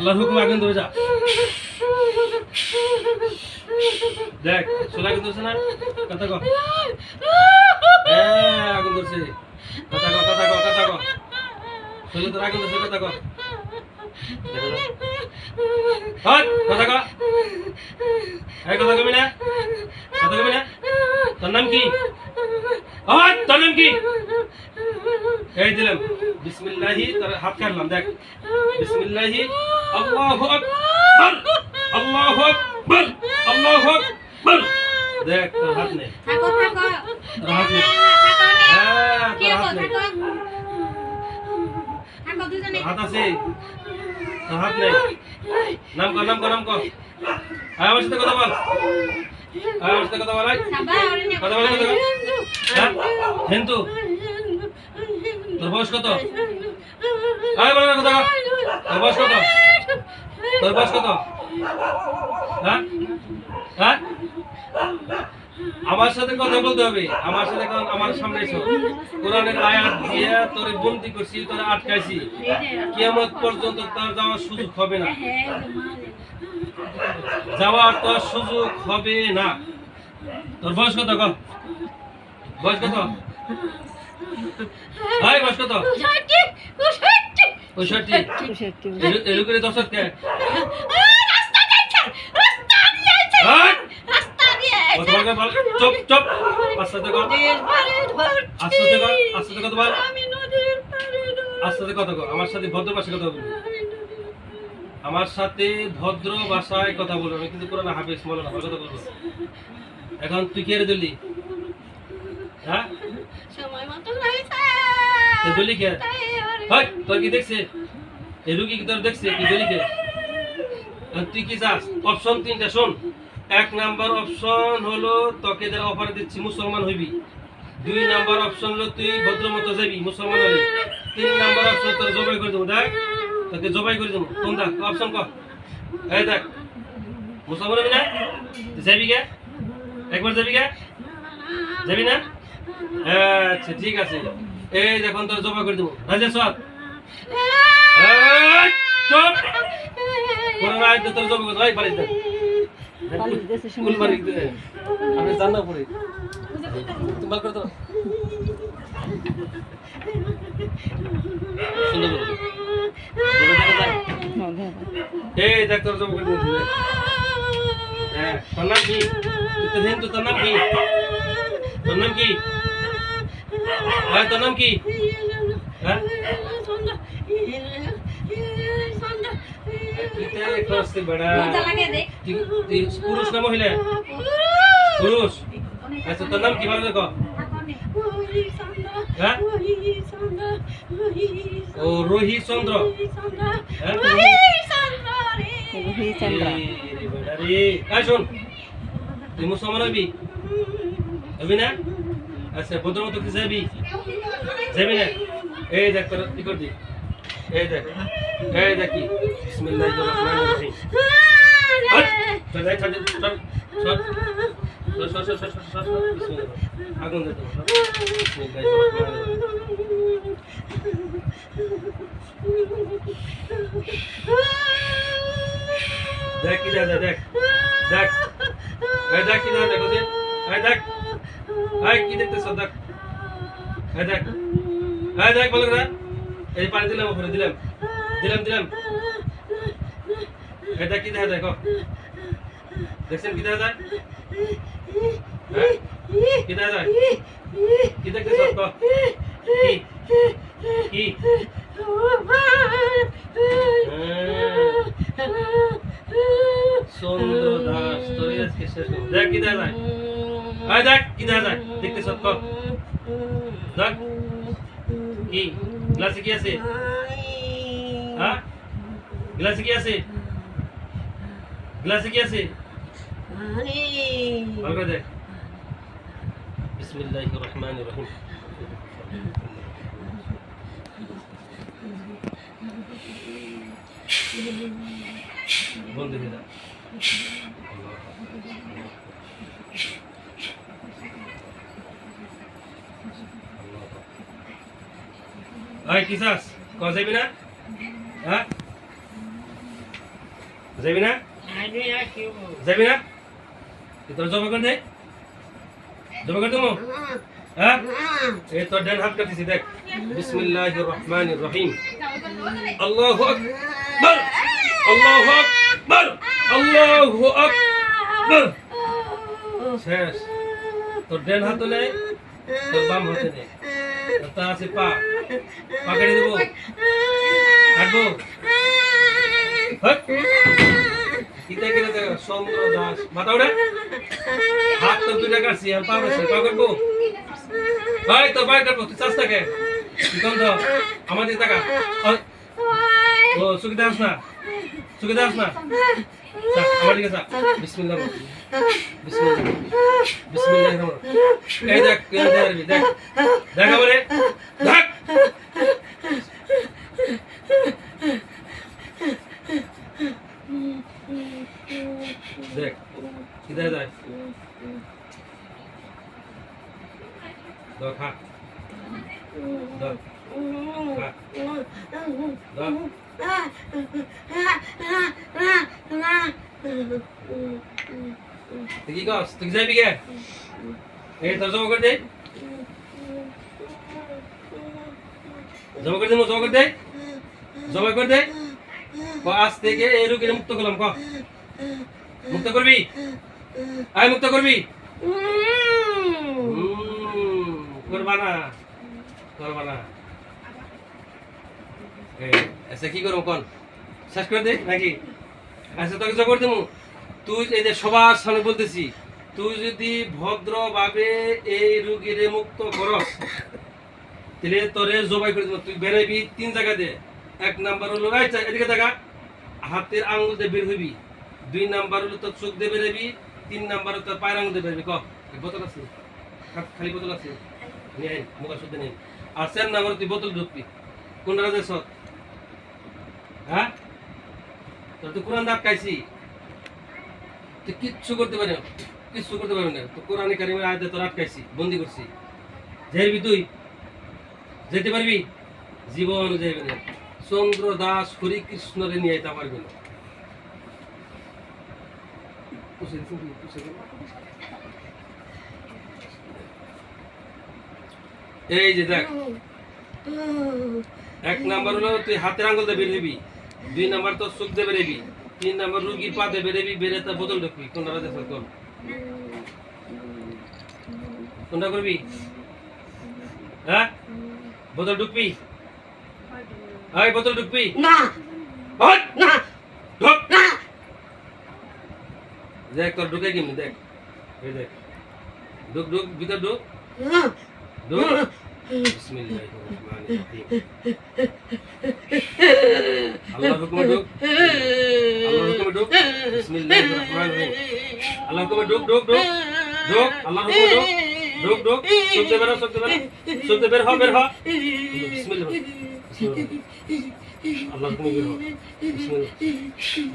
আল্লাহর হুকুম আগুন ধরে যা। দেখ সোলা আগুন ধরছে না? কথা কো হ্যাঁ আগুন ধরছে। কথা কো কথা কো কথা কো সোলা তোর আগুন ধরছে, কথা কো কথা কো এই, কথা কবি না? কথা কবি না? তোর নাম কি? তোর নাম কি? এই দিলাম বিসমিল্লাহি তোর হাত কাটলাম দেখ বিসমিল্লাহি আল্লাহু আকবার আল্লাহু আকবার আল্লাহু আকবার দেখ তোর হাত নেই থাকো থাকো তোর হাত নেই থাকো নে। হ্যাঁ কি তোর হব হাত নেই থাকো থাকো দুজনে তোর হাত আছে তোর হাত নেই নাম কর নাম কর নাম কর আয় আমার সাথে কথা বল আয় আমার সাথে কথা বল আয়। সাবা ওরে নে কথা বল কথা বল হ্যাঁ হিন্দু তোর বয়স কত? আয় বল কথা। তোর বয়স কত? তোর বয়স কত? হ্যাঁ? হ্যাঁ? আমার সাথে কথা বলতে হবে। আমার সাথে আমার সামনে এসো। কোরআনের আয়াত দিয়ে তোরে বন্দি করছি, তোরে আটকাইছি। কিয়ামত পর্যন্ত তার যাওয়ার সুযোগ হবে না। যাওয়ার তোর সুযোগ হবে না। তোর বয়স কত বয়স কত? হাই বয়স কত পঁয়ষট্টি এরু- করে দশ কে? চুপ চুপ। আস্তে কর। আস্তে আস্তে কর আস্তে বল আস্তে কথা কর আমার সাথে ভদ্র ভাষায় কথা বলবি। আমার সাথে ভদ্র ভাষায় কথা বলব। আমি কিন্তু পুরো না হাফিজ মনে না কথা বলব। এখন তুই কে রে দিল্লি হ্যাঁ? সময় মতো কে হাই তোর কি দেখছে? এই রুগী কি তোর দেখছে? কি তুই কি চাস? অপশন তিনটা শোন। এক নাম্বার অপশন হলো তোকে যারা অফার দিচ্ছি মুসলমান হইবি। দুই নাম্বার অপশন হলো তুই ভদ্র মতো যাবি মুসলমান হবি। তিন নাম্বার অপশন তোর জবাই করে দেবো দেখ। তোকে জবাই করে দেবো। কোন দেখ অপশন কর এই দেখ মুসলমান হবি না? যাবি কে? একবার যাবি গে যাবি না? আচ্ছা ঠিক আছে। এই দেখুন, তোর জমা করে দেবো। রাজা সব চুপ। করোনা আয় তোর জমা করে ভাই বাড়ি করে দাও। সুন্দর এই, দেখ, তোর জমা হ্যাঁ তোর নাম কি? তোর নাম কি? তোর নাম কি? হ্যাঁ তোর নাম কি? হ্যাঁ? পুরুষ না মহিলা? পুরুষ। আচ্ছা তোর নাম কি? ভালো দেখো। হ্যাঁ? ও রোহি চন্দ্র। হ্যাঁ? মুসলমান হবি? যাবি আচ্ছা প্রথম তো কি যাবি যাবি না এই দেখ তোর কি করবি এই দেখ এই দেখ কি বিসমিল্লাহির রহমানির রহিম চল যাই দেখ কি দাদা দেখ দেখ দেখ কি দাদা দেখ দেখ এই কি দেখতেছ? দেখ। এই দেখ। এই দেখ বলো না এই পানি দিলাম উপরে দিলাম। দিলাম দিলাম। দেখ কি দেখা দেখো দেখছেন কি দেখা যায়? হ্যাঁ? কি দেখা যায়? কি দেখতেছ কো? কি? কি? সুন্দর দাস তোর আজকে শেষ দেখ কি দেখা যায়? এই দেখ কি দেখা যায় দেখতেছ কো দেখ কি গ্লাসে কি আছে হ্যাঁ গ্লাসে কি আছে গ্লাসে কি আছে ভালো করে দেখ বিসমিল্লাহির রহমানির রহিম বন্ধ করে দাও এই কিসাস কল যাবি না হ্যাঁ যাবি না যাবি না তুই তোর জমা করে দে জমা করে দেবো হ্যাঁ এই তোর ডান হাত কাটিছি দেখ বিসমিল্লাহির রহমানির রহিম আল্লাহু আকবার আল্লাহু আকবার আল্লাহু আকবার শেষ তোর ডান হাতে নেই তোর বাম হাতে নেই তা আছে পা পা কেটে দেবো কাটবো কিতা কিতা দেখ চন্দ্র দাস মাথা দেখ দেখ কিধারে যায় দাও খা দাও খা দাও তুই কস তুই যাবি কে? এই, তোর জমা করে দে। জমা করে দে জমা করে দে। জমা করে দে। আজ থেকে এই রোগীর মুক্ত করলাম, ক। মুক্ত করবি? আয়, মুক্ত করবি? করবা না। করবা না। আচ্ছা কি করব, কোন? শেষ করে দে, নাকি? আচ্ছা তোকে জবর দেবো। তুই যে সবার সামনে বলতেছি তুই যদি ভদ্রভাবে এই রুগীরে মুক্ত করস তাহলে তোরে জবাই করে দেবো। তুই বেরাইবি তিন জায়গা দে এক নাম্বার হলো চা, এদিকে দেখা। হাতের আঙুল দিয়ে বের হইবি দুই নাম্বার হলো তোর চোখ দিয়ে বেরোবি। তিন নাম্বার তোর পায়ের আঙুল দিয়ে বেরোবি। ক? বোতল আছে? খালি বোতল আছে? নিয়ে আয়, মুখা শুদ্ধ নেই আর চার নাম্বার তুই বোতল ঢুকবি। কোন রাজা সৎ হ্যাঁ? তোর তো কোরআন দাঁত খাইছি। কিচ্ছু করতে পারি কিচ্ছু করতে পারবি না। তো কোরআনে কারিমের তোর আটকাইছি বন্দি করছি। তুই, যেতে পারবি? জীবন না। চন্দ্র, দাস, হরি কৃষ্ণরে নিয়ে যেতে পারবি না। এই যে দেখ, এক নাম্বার হলো তুই হাতের আঙ্গুল দিয়ে বেরোবি দুই নাম্বার তোর চোখ দিয়ে বেরোবি তিন নাম্বার রুগীর পাতে বেরোবি বেড়ে তার বোতল ঢুকবি কোনটা স্যার কোন? কোনটা করবি? হ্যাঁ? বোতল ঢুকবি? এই বোতল ঢুকবি? না। না। ঢুক! না। দেখ তোর ঢুকে কেমনি দেখ। এই দেখ। ঢুক ঢুক ভিতর ঢুক। ঢুক। বিসমিল্লাহির রহমানির রহিম। শুনতে বেরো শুনতে বেরো। শুনতে বের হ বের হ। আল্লাহর হুকুমে বের হ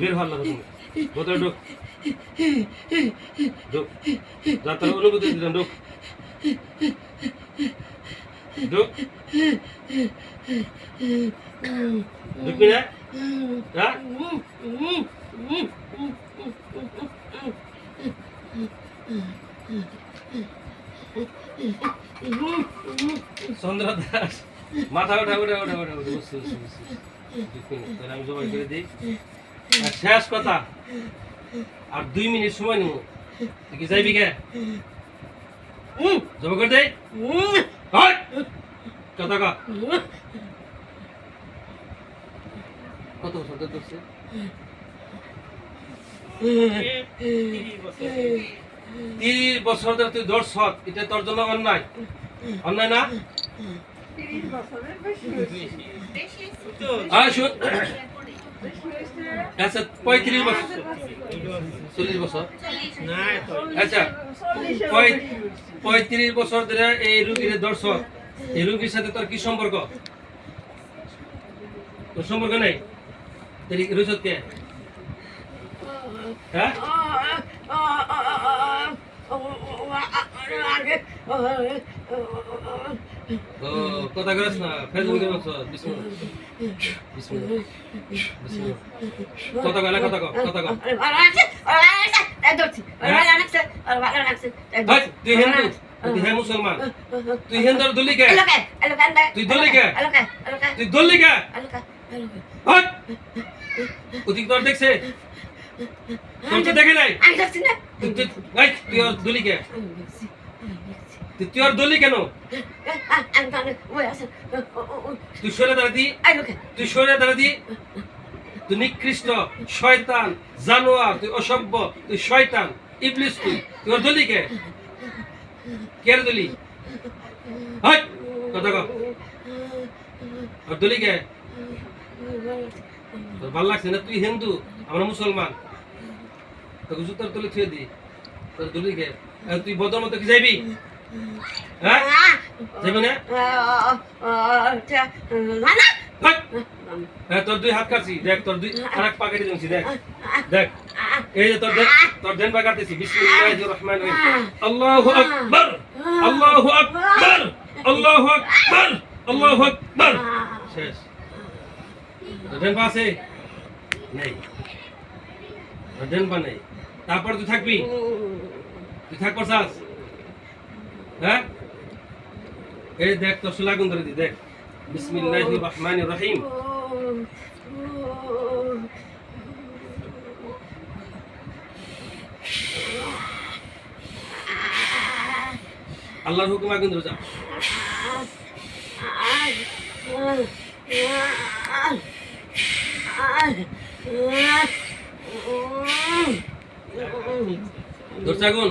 বের হ আল্লাহর হুকুমে। ভেতরে ঢুক। ঢুক। যা তোর অনুভূতি দিলাম ঢুক। ঢুক। ঢুকবি না হ্যাঁ? চন্দ্র দাস। মাথা ওঠা ওঠা ওঠা ওঠা ঢুকবি না তাহলে আমি জবাই করে দিই। আর শেষ কথা, আর দুই মিনিট সময় নেব। তুই কি যাইবি কে? জমা করে দেই। হয়। কথা কা। কত বছর ধরে ধরছে? তিরিশ বছর ধরে তুই ধরছ এটা তোর জন্য অন্যায়। অন্যায় না? শুন। আচ্ছা পঁয়ত্রিশ বছর। চল্লিশ বছর? আচ্ছা পঁয়- পঁয়ত্রিশ বছর ধরে এই রুগীর দর্শক এই রুগীর সাথে তোর কি সম্পর্ক? তোর সম্পর্ক নেই? রুচত কে হ্যাঁ? কথা করিস না ফেসবুকে বলছ বিসমিল্লাহ বিসমিল্লাহ বিসমিল্লাহ কথা না কথা কয় কথা কয়। ভাই তুই হিন্দু তুই হে মুসলমান। তুই হিন্দুর দলি কে? তুই দলি কে? তুই দলি কে? ওদিক তোর দেখছে? দেখে নাই। তুই তুই ভাই তুই আর দলি কে? তুই তুই আর দলি কেন? তুই সরে দাঁড়া তুই সরে দাঁড়া তুই নিকৃষ্ট শয়তান জানোয়ার তুই অসভ্য তুই শয়তান ইবলিস তুই। তুই দলি কে? দলি? হাই কথা কও। আর দলি কে? তোর ভালো লাগছে না? তুই হিন্দু। আমরা মুসলমান। তোকে জুতার তলে থুয়ে দি তোর দলি কে তুই বদর মতো কি যাইবি? হ্যাঁ? যাবি হ্যাঁ দুই হাত কাটছি। দেখ, তোর দুই আর এক দেখ। দেখ। এই যে তোর দেখ তোর দেন পা কাটতেছি। বিসমিল্লাহির রহমানির রহিম। আল্লাহু আকবার। আল্লাহু আকবার। আল্লাহু আকবার। আল্লাহু শেষ। দেন পা আছে? নেই। তোর দেন পা নেই তারপর তুই থাকবি তুই থাক করছাস হ্যাঁ এই দেখ তোর সুলাগুন ধরে দি দেখ বিসমিল্লাহির রহমানির রহিম আল্লাহর হুকুম আগুন ধরে যা ধরছে আগুন?